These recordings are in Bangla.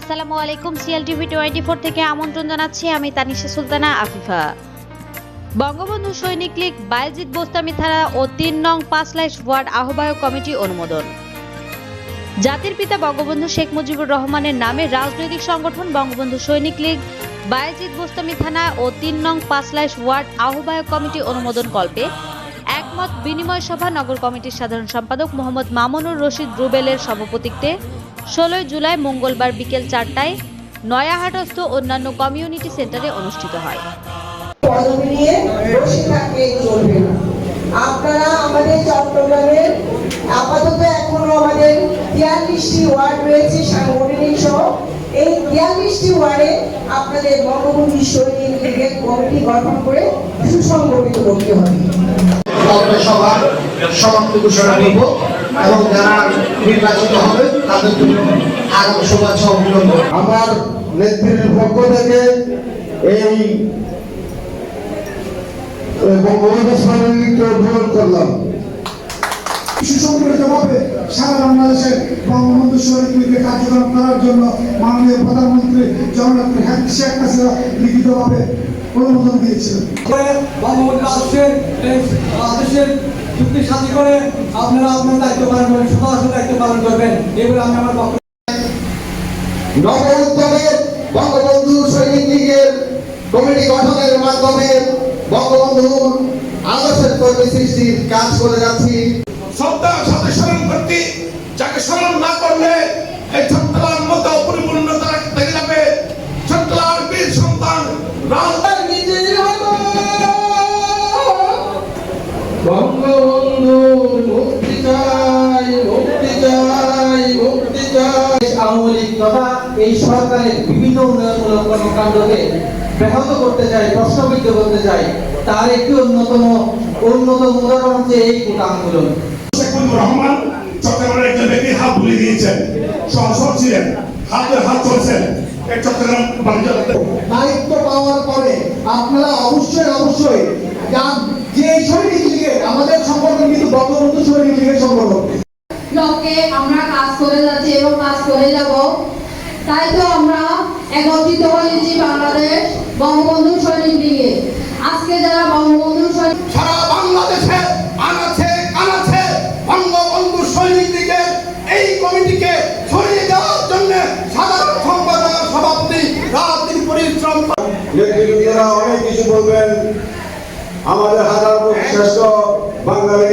আসসালামু আলাইকুম সিএল টিভি টোয়েন্টি ফোর থেকে আমন্ত্রণ জানাচ্ছি আমি তানিশা সুলতানা আফিফা। বঙ্গবন্ধু সৈনিক লীগ বায়েজিদ বোস্তামি থানা ও তিন নং পাঁচ লাইশ ওয়ার্ড আহ্বায়ক কমিটি অনুমোদন। জাতির পিতা বঙ্গবন্ধু শেখ মুজিবুর রহমানের নামে রাজনৈতিক সংগঠন বঙ্গবন্ধু সৈনিক লীগ বায়েজিদ বোস্তামি থানা ও তিন নং পাঁচ লাইশ ওয়ার্ড আহ্বায়ক কমিটি অনুমোদন কল্পে একমত বিনিময় সভা নগর কমিটির সাধারণ সম্পাদক মোহাম্মদ মামুনুর রশিদ রুবেলের সভাপতিত্বে ষোলোই জুলাই মঙ্গলবার বিকেল চারটায় নয়াহাটস্থ অন্যান্য কমিউনিটি সেন্টারে অনুষ্ঠিত হয়। আপনারা আমাদের চট্টগ্রামের আপাতত এখনও আমাদের তিয়াল্লিশটি ওয়ার্ড রয়েছে সাংগঠনিক সহ। এই তিয়াল্লিশটি ওয়ার্ডে আপনাদের বঙ্গবন্ধু লীগের কমিটি গঠন করে সুসংগঠিত করতে হবে। সভা সমাপ্তি ঘোষণা করব এবং যারা নির্বাচিত হবে তাদের জন্য আগামী শুভেচ্ছা অভিনন্দন। আমার নেত্রীর পক্ষ থেকে এই বঙ্গবন্ধু সারা বঙ্গবন্ধু কার্যক্রম করার জন্য মাননীয় প্রধানমন্ত্রী জগন্নাথ শেখ হাসিনা লিখিতভাবে অনুমোদন দিয়েছিলেন করে বঙ্গবন্ধু আদর্শের এই আদর্শের চুক্তি সাথী করে আপনারা আপনার দায়িত্ব পালন করবেন সদস্য দায়িত্ব পালন করবেন এগুলো আমি আমার বক্তব্য নব উদ্যোগে বঙ্গবন্ধু সৈনিক লীগের কমিটি গঠনের মাধ্যমে বঙ্গবন্ধুর আদর্শের কর্মী সৃষ্টির কাজ করে যাচ্ছি। শ্রদ্ধা সাথে স্মরণ করতে যাকে স্মরণ না করলে এই মতো আওয়ামী লীগ তথা এই সরকারের বিভিন্ন উন্নয়নমূলক কর্মকাণ্ডকে ব্যাহত করতে চায় প্রশ্নবিদ্ধ করতে চায় তার একটি অন্যতম অন্যতম উদাহরণ হচ্ছে এই কোটা আন্দোলন। রহমান চট্টগ্রামের একজন ব্যক্তি হাত ভুলে দিয়েছেন। সহসর ছিলেন হাতে হাত চলছেন চট্টগ্রাম দায়িত্ব পাওয়ার পরে আপনারা অবশ্যই অবশ্যই যে লীগের আমাদের সংগঠন কিন্তু বঙ্গবন্ধু সৈনিক লীগের সংগঠন। লক্ষ্যে আমরা কাজ করে যাচ্ছি এবং কাজ করে যাব। তাই তো আমরা একত্রিত হয়েছি বাংলাদেশ বঙ্গবন্ধু সৈনিক লীগে আজকে যারা বঙ্গবন্ধু সৈনিক সারা বাংলাদেশে আনাছে কানাছে বঙ্গবন্ধু সৈনিক লীগের এই কমিটিকে সরিয়ে দেওয়ার জন্য সাধারণ সম্পাদক সভাপতি রাজনীতি পরিশ্রম নেতৃবৃন্দরা অনেক কিছু বলবেন। আমাদের হাজার শ্রেষ্ঠ বাঙালি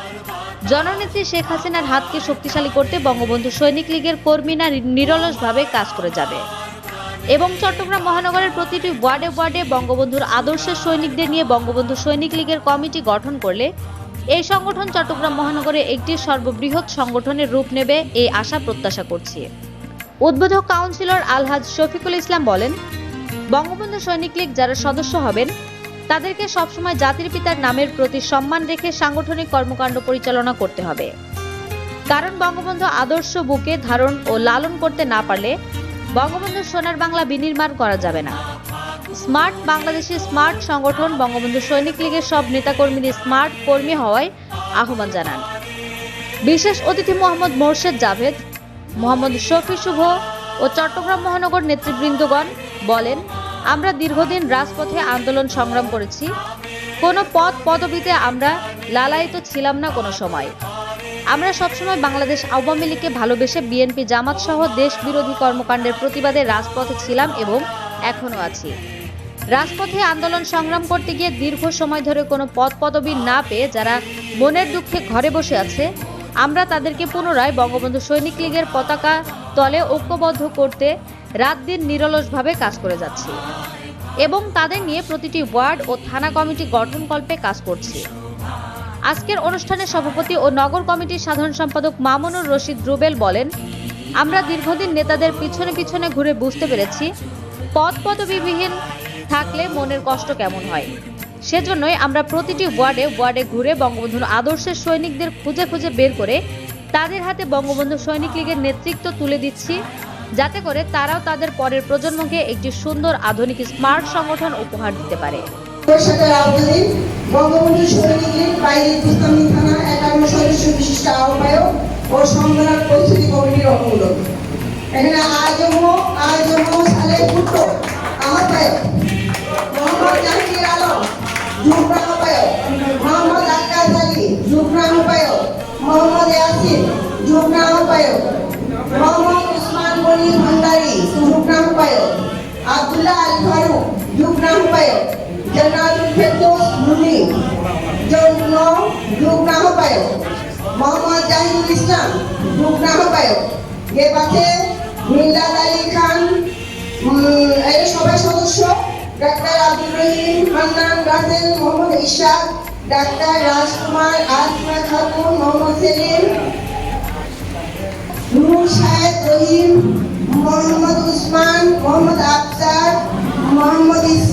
জননেত্রী শেখ হাসিনার হাতকে শক্তিশালী করতে বঙ্গবন্ধু সৈনিক লীগের কর্মীরা নিরলসভাবে কাজ করে যাবে। এবং চট্টগ্রাম মহানগরের প্রতিটি ওয়ার্ডে ওয়ার্ডে বঙ্গবন্ধুর আদর্শের সৈনিকদের নিয়ে বঙ্গবন্ধু সৈনিক লীগের কমিটি গঠন করলে এই সংগঠন চট্টগ্রাম মহানগরে একটি সর্ববৃহৎ সংগঠনের রূপ নেবে এই আশা প্রত্যাশা করছি। উদ্বোধক কাউন্সিলর আলহাজ শফিকুল ইসলাম বলেন, বঙ্গবন্ধু সৈনিক লীগ যারা সদস্য হবেন তাদেরকে সবসময় জাতির পিতার নামের প্রতি সম্মান রেখে সাংগঠনিক কর্মকাণ্ড পরিচালনা করতে হবে। কারণ বঙ্গবন্ধু আদর্শ বুকে ধারণ ও লালন করতে না পারলে বঙ্গবন্ধু সোনার বাংলা বিনির্মাণ করা যাবে না। স্মার্ট বাংলাদেশের স্মার্ট সংগঠন বঙ্গবন্ধু সৈনিক লীগের সব নেতাকর্মীদের স্মার্ট কর্মী হওয়ায় আহ্বান জানান। বিশেষ অতিথি মোহাম্মদ মোর্শেদ জাভেদ, মোহাম্মদ শফি শুভ ও চট্টগ্রাম মহানগর নেতৃবৃন্দগণ বলেন আমরা দীর্ঘদিন রাজপথে আন্দোলন সংগ্রাম করেছি। কোনো পদ পদবিতে আমরা লালায়িত ছিলাম না কোনো সময়। আমরা সবসময় বাংলাদেশ আওয়ামী লীগকে ভালোবেসে বিএনপি জামাত সহ দেশ বিরোধী কর্মকাণ্ডের প্রতিবাদে রাজপথে ছিলাম এবং এখনও আছি। রাজপথে আন্দোলন সংগ্রাম করতে গিয়ে দীর্ঘ সময় ধরে কোনো পদ পদবি না পেয়ে যারা মনের দুঃখে ঘরে বসে আছে, আমরা তাদেরকে পুনরায় বঙ্গবন্ধু সৈনিক লীগের পতাকা তলে ঐক্যবদ্ধ করতে রাত দিন নিরলসভাবে কাজ করে যাচ্ছি। এবং তাদের নিয়ে প্রতিটি ওয়ার্ড ও থানা কমিটি গঠনকল্পে কাজ করছি। আজকের অনুষ্ঠানে সভাপতি ও নগর কমিটির সাধারণ সম্পাদক মামুনুর রশিদ রুবেল বলেন, আমরা দীর্ঘদিন নেতাদের পিছনে পিছনে ঘুরে বুঝতে পেরেছি পদ পদবিবিহীন থাকলে মনের কষ্ট কেমন হয়। সেজন্যই আমরা প্রতিটি ওয়ার্ডে ওয়ার্ডে ঘুরে বঙ্গবন্ধুর আদর্শের সৈনিকদের খুঁজে খুঁজে বের করে তাদের হাতে বঙ্গবন্ধু সৈনিক লীগের নেতৃত্ব তুলে দিচ্ছি যাতে করে তারাও তাদের পরের প্রজন্মকে একটি সুন্দর আধুনিক স্মার্ট সংগঠন উপহার দিতে পারে। মোহাম্মদ মোহাম্মদ আল ফারুক যুগ্ম আহ্বায়ক জান্নাতুল ফেরদৌস মুনি যুগ্ম যুগ্ম আহ্বায়ক মোহাম্মদ জাহিদুল ইসলাম যুগ্ম আহ্বায়ক এ পাশে মিল্লাদ আলী খান এর সবাই সদস্য, doctor Abdul Rahim, Hannan Rajel Mohammad Ishaq, doctor Rajkumar Asma Khatun, Mohammad Selim Noor Shahed Rahim Muhammad Usman, Muhammad Absar, Muhammad Isma.